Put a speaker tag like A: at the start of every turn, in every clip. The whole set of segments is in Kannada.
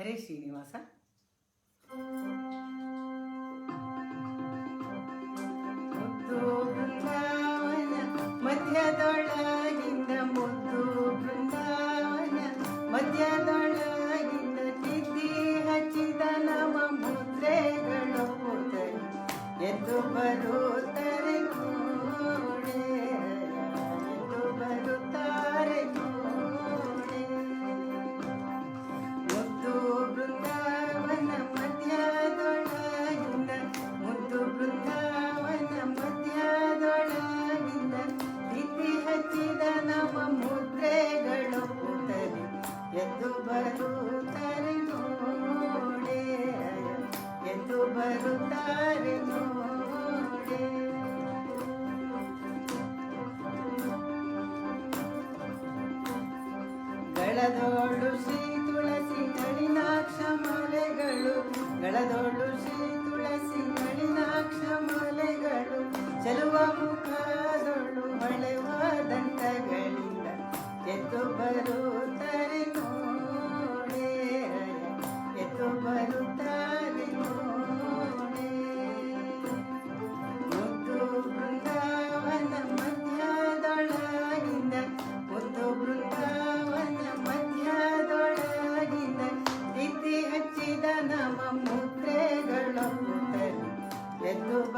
A: ಹರೇ ಶ್ರೀನಿವಾಸ. ಮಧ್ಯದೊಳಗಿಂದ ಮುದ್ದು ಬೃಂದಾವನ ಮಧ್ಯದೊಳಗಿಂದ ತಿದ್ದಿ ಹಚ್ಚಿದ ನವ ಮುದ್ರೆಗಳು ಎದ್ದು ಬರುತ್ತಾರೆ. ಬರುತ್ತಾರೆ ನೋಡಿ. ಗಳದೋಳು ಶ್ರೀ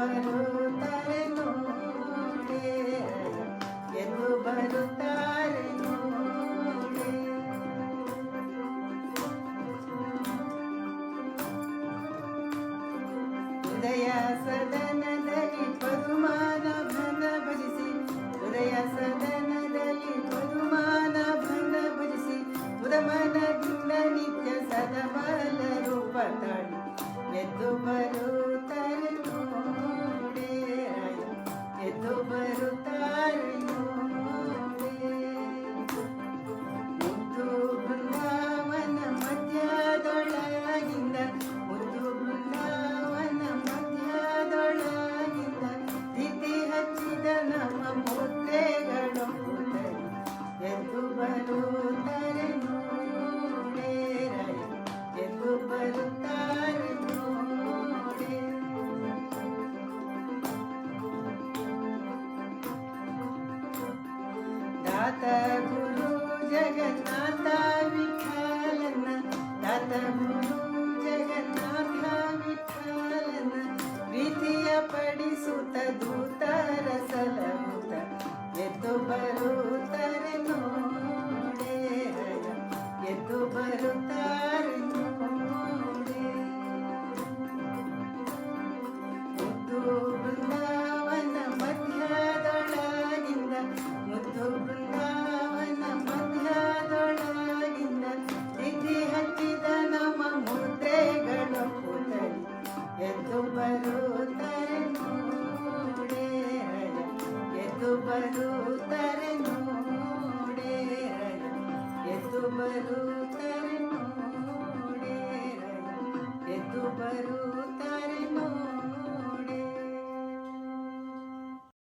A: ಎದ್ದು ಬರುತ್ತಾರೆ ನೋಡೆ ಎದ್ದು ಬರುತ್ತಾರೆ ನೋಡೆ ಉದಯ ಸದನದಲ್ಲಿ ಪದುಮಾನ ಭನ ಭಜಿಸಿ ಉದಯ ಸದನದಲ್ಲಿ ಪದುಮಾನ ಭನ ಭಜಿಸಿ ಉದಮನದಿಂದ ನಿತ್ಯ ಸದಬಲ ರೂಪ ತಾಳಿ ಎದ್ದು ಬರುತ್ತಾರೆ ದಾತ ಗುರು ಜಗನ್ನಾಥ ವಿಠಲನ ದಾತ ಗುರು ಜಗನ್ನಾಥ ವಿಠಲನ ಪ್ರೀತಿಯ ಪಡಿಸುತ್ತ ದೂತರ ಸಲಹುತ್ತ ಎದ್ದು ಬರುತ್ತಾರೆ ನೋಡೆ ಬರುತ್ತಾರೆ ನೋಡೆ ಎದ್ದು ಬರುತ್ತಾರೆ ನೋಡೆ ಎದ್ದು ಬರುತ್ತಾರೆ